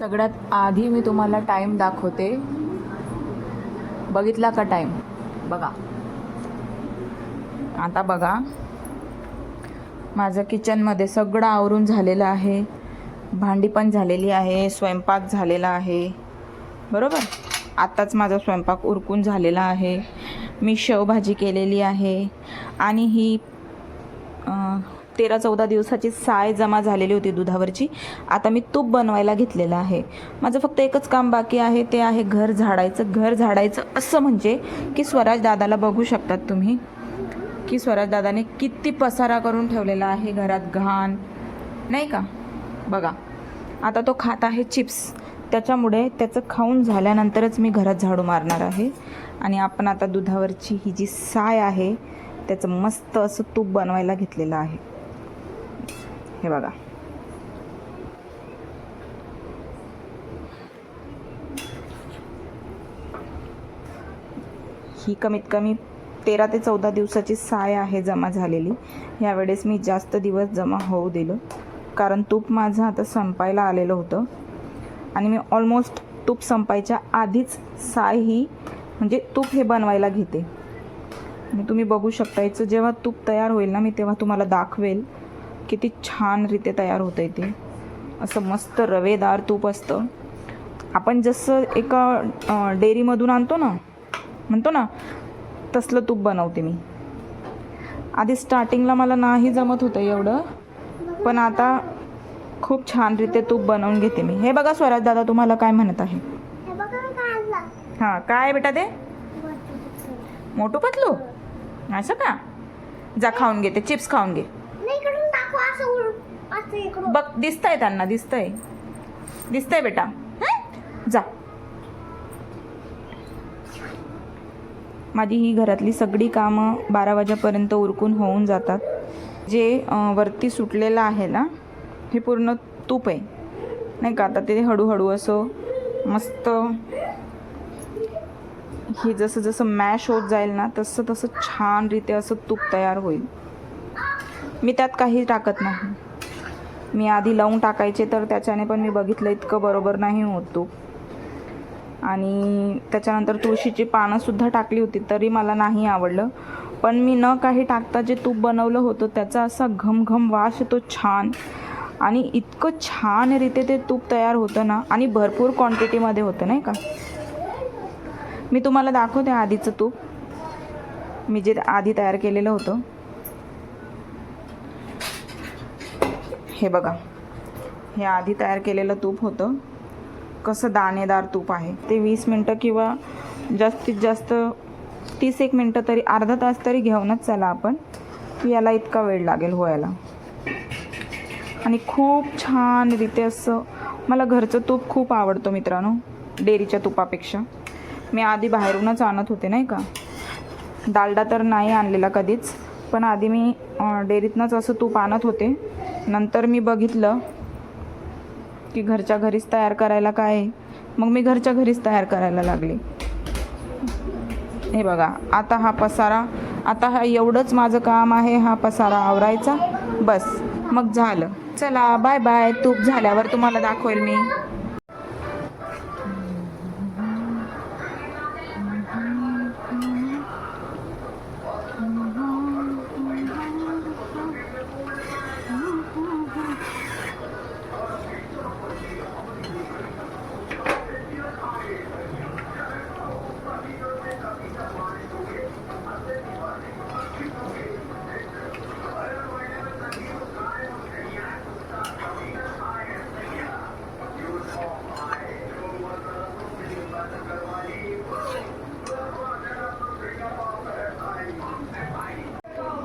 सगळ्यात आधी मी तुम्हाला टाईम दाखवते. बघितला का टाईम बघा. आता बघा. माझं किचनमध्ये सगळं आवरून झालेलं आहे. भांडी पण झालेली आहे स्वयंपाक झालेला आहे. बरोबर? आत्ताच माझा स्वयंपाक उरकून झालेला आहे. मी शेवभाजी केलेली आहे. आणि ही तेरा चौदा दिवसाची साय जमा झालेली होती दुधावरची. आता मी तूप बनवायला घेतलेलं आहे. माझं फक्त एकच काम बाकी आहे ते आहे घर झाडायचं. घर झाडायचं असं म्हणजे की स्वराज दादाला बघू शकतात तुम्ही. की स्वराज दादाने किती पसारा करून ठेवलेला आहे घरात घाण. नाही का? बघा. आता तो खात आहे चिप्स. त्याच्यामुळे त्याचं खाऊन झाल्यानंतरच मी घरात झाडू मारणार आहे. आणि आपण आता दुधावरची ही जी साय आहे त्याचं मस्त असं तूप बनवायला घेतलेलं आहे. हे बघा. ही कमीत कमी तेरा ते चौदा दिवसाची साय आहे जमा झालेली. यावेळेस मी जास्त दिवस जमा होऊ दिलं. कारण तूप माझं आता संपायला आलेलं होतं. आणि मी ऑलमोस्ट तूप संपायच्या आधीच साय ही म्हणजे तूप हे बनवायला घेते. तुम्ही बघू शकता याचं जेव्हा तूप तयार होईल ना मी तेव्हा तुम्हाला दाखवेल. किती छानरीते तयार होतं आहे ते. असं मस्त रवेदार तूप असतं. आपण जसं एका डेअरीमधून आणतो ना म्हणतो ना तसलं तूप बनवते मी. आधी स्टार्टिंगला मला नाही जमत होतं एवढं पण आता खूप छानरीते तूप बनवून घेते मी. हे बघा स्वराज दादा तुम्हाला काय म्हणत आहे? हे. हां काय बेटा ते? मोठू पतलू? असं का? जा खाऊन घे ते चिप्स खाऊन घे नाही इकडून दाखवा असं उडून असं इकडून बघ दिसतंय त्यांना दिसतंय. दिसतंय बेटा. जा. माझी ही घरातली सगळी कामं बारा वाजेपर्यंत उरकून होऊन जातात. जे वरती सुटलेलं आहे ना हे पूर्ण तूप आहे. नाही का? आता ते हळूहळू असं मस्त हे जसं जसं मॅश होत जाईल ना तसं तसं छानरीते असं तूप तयार होईल. मी त्यात काही टाकत नाही. मी आधी लावून टाकायचे तर त्याच्याने पण मी बघितलं इतकं बरोबर नाही होत आणि त्याच्यानंतर तुळशीची पानंसुद्धा टाकली होती तरी मला नाही आवडलं. पण मी न काही टाकता जे तूप बनवलं होतं त्याचा असा घमघम वास येतो छान. आणि इतकं छानरीते ते तूप तयार होतं ना आणि भरपूर क्वांटिटीमध्ये होतं नाही का? मी तुम्हाला दाखवते आधीचं तूप. मी जे आधी तयार केलेलं होतं. हे बघा. हे आधी तयार केलेलं तूप होतं. कसं दाणेदार तूप आहे. ते वीस मिनटं किंवा जास्तीत जास्त तीस एक मिनटं तरी अर्धा तास तरी घेऊनच चला आपण. की याला इतका वेळ लागेल व्हायला आणि खूप छानरीते असं मला घरचं तूप खूप आवडतं मित्रांनो डेअरीच्या तुपापेक्षा. मी आधी बाहेरूनच आणत होते नाही का? डालडा तर नाही आणलेला कधीच पण आधी मी अं, डेअरीतनंच असं तूप आणत होते. नंतर मी बघितलं की घरच्या घरीच तयार करायला काय आहे? मग मी घरच्या घरीच तयार करायला लागले. हे बघा आता हा पसारा आता हा एवढंच माझं काम आहे हा पसारा आवरायचा. बस मग झालं. चला बाय बाय तूप झाल्यावर तुम्हाला दाखवेल मी.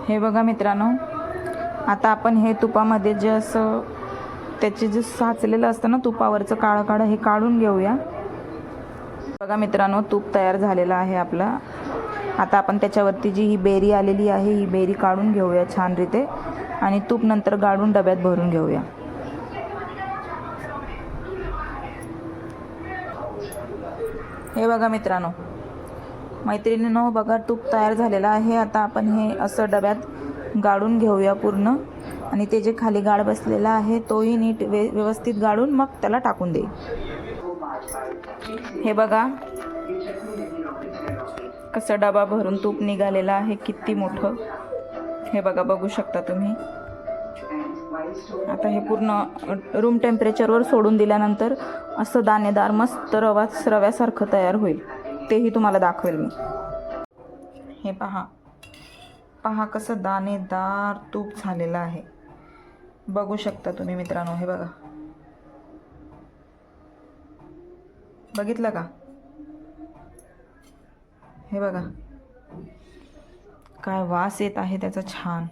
हे बघा मित्रांनो आता आपण हे तुपामध्ये जे असं त्याचे जे साचलेलं असतं ना तुपावरचं काळं काळं हे काढून घेऊया. बघा मित्रांनो तूप तयार झालेलं आहे आपलं. आता आपण त्याच्यावरती जी ही बेरी आलेली आहे ही बेरी काढून घेऊया छानरीते. आणि तूप नंतर गाळून डब्यात भरून घेऊया. हे बघा मित्रांनो मैत्रिणीनं बघा तूप तयार झालेलं आहे. आता आपण हे असं डब्यात गाळून घेऊया पूर्ण. आणि ते जे खाली गाळ बसलेला आहे तोही नीट वे व्यवस्थित गाळून मग त्याला टाकून देईल हे बघा कसं डबा भरून तूप निघालेला आहे किती मोठं. हे बघा बघू शकता तुम्ही. आता हे पूर्ण रूम टेम्परेचरवर सोडून दिल्यानंतर असं दाणेदार मस्त रवा रव्यासारखं तयार होईल. तेही तुम्हाला दाखवेल मी. हे पहा. पहा कसं दाणेदार तूप झालेलं आहे. बघू शकता तुम्ही मित्रांनो हे बघा. बघितलं का? हे बघा. काय वास येत आहे त्याचा छान.